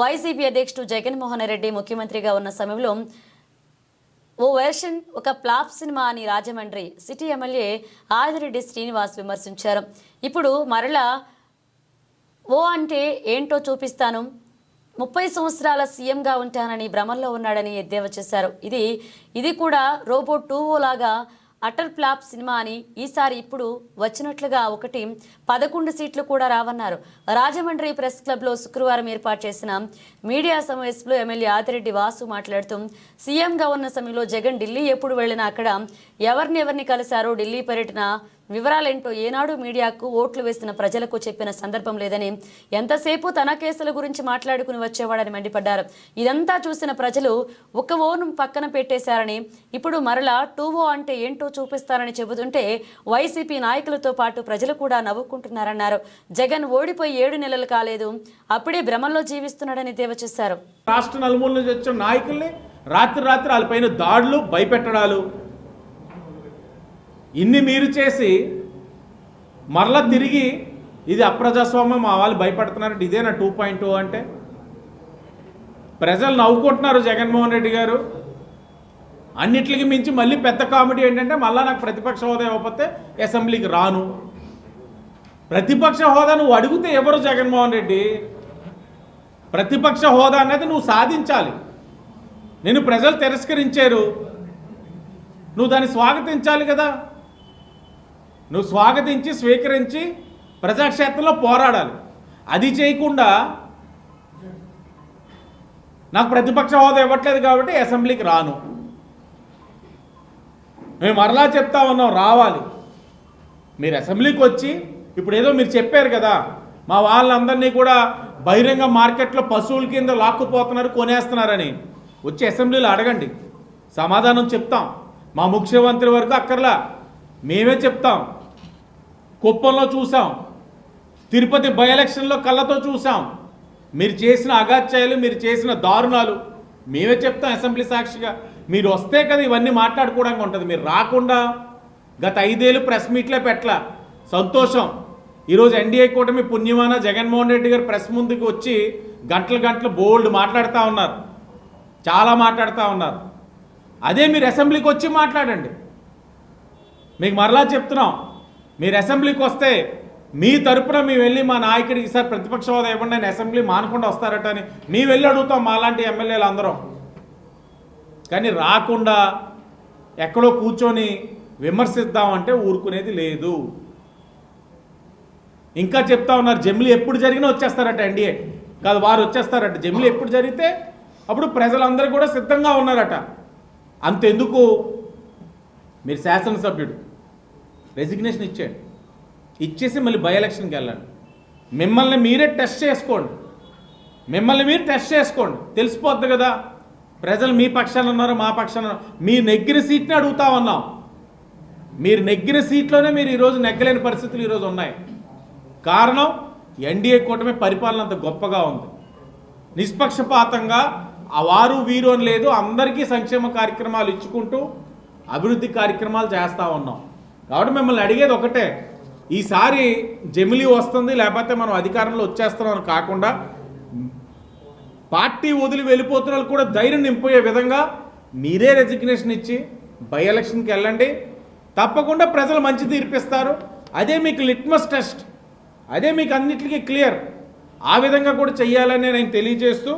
YCP అధ్యక్షుడు జగన్మోహన్ రెడ్డి ముఖ్యమంత్రిగా ఉన్న సమయంలో ఓ వెర్షన్ ఒక ప్లాప్ సినిమా అని రాజమండ్రి సిటీ ఎమ్మెల్యే ఆదిరెడ్డి శ్రీనివాస్ విమర్శించారు. ఇప్పుడు మరలా ఓ అంటే ఏంటో చూపిస్తాను. ముప్పై సంవత్సరాల సీఎంగా ఉంటానని భ్రమంలో ఉన్నాడని ఎద్దేవా చేశారు. ఇది ఇది కూడా రోబో టూ ఓ లాగా అటర్ ఫ్లాప్ సినిమా అని ఈసారి ఇప్పుడు వచ్చినట్లుగా ఒకటి పదకొండు సీట్లు కూడా రావన్నారు. రాజమండ్రి ప్రెస్ క్లబ్లో శుక్రవారం ఏర్పాటు చేసిన మీడియా సమావేశంలో ఎమ్మెల్యే ఆదిరెడ్డి వాసు మాట్లాడుతూ సీఎంగా ఉన్న సమయంలో జగన్ ఢిల్లీ ఎప్పుడు వెళ్ళినా అక్కడ ఎవరిని ఎవరిని కలిశారో ఢిల్లీ పర్యటన వివరాలేంటో ఏనాడు మీడియాకు ఓట్లు వేసిన ప్రజలకు చెప్పిన సందర్భం లేదని ఎంతసేపు తన కేసుల గురించి మాట్లాడుకుని వచ్చేవాడని మండిపడ్డారు. ఇదంతా చూసిన ప్రజలు ఒక ఓను పక్కన పెట్టేశారని ఇప్పుడు మరలా టూ ఓ అంటే ఏంటో చూపిస్తారని చెబుతుంటే వైసీపీ నాయకులతో పాటు ప్రజలు కూడా నవ్వుకుంటున్నారన్నారు. జగన్ ఓడిపోయి ఏడు నెలలు కాలేదు అప్పుడే భ్రమంలో జీవిస్తున్నాడని దేవ చేశారు. రాష్ట్ర నలుమూల నుంచి వచ్చిన నాయకుల్ని రాత్రి రాత్రి వాళ్ళపైన దాడులు భయపెట్టడాలు ఇన్ని మీరు చేసి మరలా తిరిగి ఇది అప్రజాస్వామ్యం మా వాళ్ళు భయపడుతున్నారంటే ఇదేనా టూ పాయింట్ టూ అంటే? ప్రజలు నవ్వుకుంటున్నారు జగన్మోహన్ రెడ్డి గారు. అన్నిటికి మించి మళ్ళీ పెద్ద కామెడీ ఏంటంటే మళ్ళీ నాకు ప్రతిపక్ష హోదా ఇవ్వకపోతే అసెంబ్లీకి రాను. ప్రతిపక్ష హోదా నువ్వు అడిగితే ఎవరు జగన్మోహన్ రెడ్డి? ప్రతిపక్ష హోదా అనేది నువ్వు సాధించాలి. నేను ప్రజలు తిరస్కరించారు. నువ్వు దాన్ని స్వాగతించాలి కదా. నువ్వు స్వాగతించి స్వీకరించి ప్రజాక్షేత్రంలో పోరాడాలి. అది చేయకుండా నాకు ప్రతిపక్ష హోదా ఇవ్వట్లేదు కాబట్టి అసెంబ్లీకి రాను. మేము మరలా చెప్తా ఉన్నాం రావాలి. మీరు అసెంబ్లీకి వచ్చి ఇప్పుడు ఏదో మీరు చెప్పారు కదా మా వాళ్ళందరినీ కూడా బహిరంగ మార్కెట్లో పశువుల కింద లాక్కుపోతున్నారు కొనేస్తున్నారని. వచ్చి అసెంబ్లీలో అడగండి. సమాధానం చెప్తాం. మా ముఖ్యమంత్రి వరకు అక్కర్లా. మేమే చెప్తాం. కుప్పంలో చూసాం తిరుపతి బై ఎలక్షన్లో కళ్ళతో చూసాం మీరు చేసిన అగాధ్యాయాలు మీరు చేసిన దారుణాలు మేమే చెప్తాం అసెంబ్లీ సాక్షిగా. మీరు వస్తే కదా ఇవన్నీ మాట్లాడుకోవడానికి ఉంటుంది. మీరు రాకుండా గత ఐదేళ్ళు ప్రెస్ మీట్లే పెట్ల సంతోషం. ఈరోజు ఎన్డీఏ కూటమి పుణ్యమాన జగన్మోహన్ రెడ్డి గారు ప్రెస్ ముందుకు వచ్చి గంటలు గంటలు బోల్డ్ మాట్లాడుతూ ఉన్నారు. చాలా మాట్లాడుతూ ఉన్నారు. అదే మీరు అసెంబ్లీకి వచ్చి మాట్లాడండి. మీకు మరలా చెప్తున్నాం. మీరు అసెంబ్లీకి వస్తే మీ తరపున మేము వెళ్ళి మా నాయకుడికి ఈసారి ప్రతిపక్ష హోదా ఇవ్వండి ఆయన అసెంబ్లీ మానకుండా వస్తారట అని మీ వెళ్ళి అడుగుతాం మాలాంటి ఎమ్మెల్యేలు అందరం. కానీ రాకుండా ఎక్కడో కూర్చొని విమర్శిద్దామంటే ఊరుకునేది లేదు. ఇంకా చెప్తా ఉన్నారు జమిలీ ఎప్పుడు జరిగినా వచ్చేస్తారట ఎన్డీఏ. కాదు వారు వచ్చేస్తారట. జమిలీ ఎప్పుడు జరిగితే అప్పుడు ప్రజలందరూ కూడా సిద్ధంగా ఉన్నారట. అంతెందుకు? మీరు శాసనసభ్యుడు. రెసిగ్నేషన్ ఇచ్చేయండి ఇచ్చేసి మళ్ళీ బై ఎలక్షన్కి వెళ్ళండి. మిమ్మల్ని మీరే టెస్ట్ చేసుకోండి. మిమ్మల్ని మీరు టెస్ట్ చేసుకోండి. తెలిసిపోద్ది కదా. ప్రజలు మీ పక్షాన ఉన్నారు మా పక్షాన మీ నెగ్గిన సీట్ని అడుగుతా ఉన్నాం. మీరు నెగ్గిన సీట్లోనే మీరు ఈరోజు నెగ్గలేని పరిస్థితులు ఈరోజు ఉన్నాయి. కారణం ఎన్డీఏ కూటమి పరిపాలన అంత గొప్పగా ఉంది. నిష్పక్షపాతంగా ఆ వారు వీరు అని లేదు అందరికీ సంక్షేమ కార్యక్రమాలు ఇచ్చుకుంటూ అభివృద్ధి కార్యక్రమాలు చేస్తూ ఉన్నాం. కాబట్టి మిమ్మల్ని అడిగేది ఒకటే. ఈసారి జమిలీ వస్తుంది లేకపోతే మనం అధికారంలో వచ్చేస్తున్నాం అని కాకుండా పార్టీ వదిలి వెళ్ళిపోతున్న వాళ్ళు కూడా ధైర్యం నింపోయే విధంగా మీరే రెసిగ్నేషన్ ఇచ్చి బై ఎలక్షన్కి వెళ్ళండి. తప్పకుండా ప్రజలు మంచి తీర్పిస్తారు. అదే మీకు లిట్మస్ టెస్ట్ అదే మీకు అన్నిటికీ క్లియర్ ఆ విధంగా కూడా చెయ్యాలని నేను తెలియజేస్తూ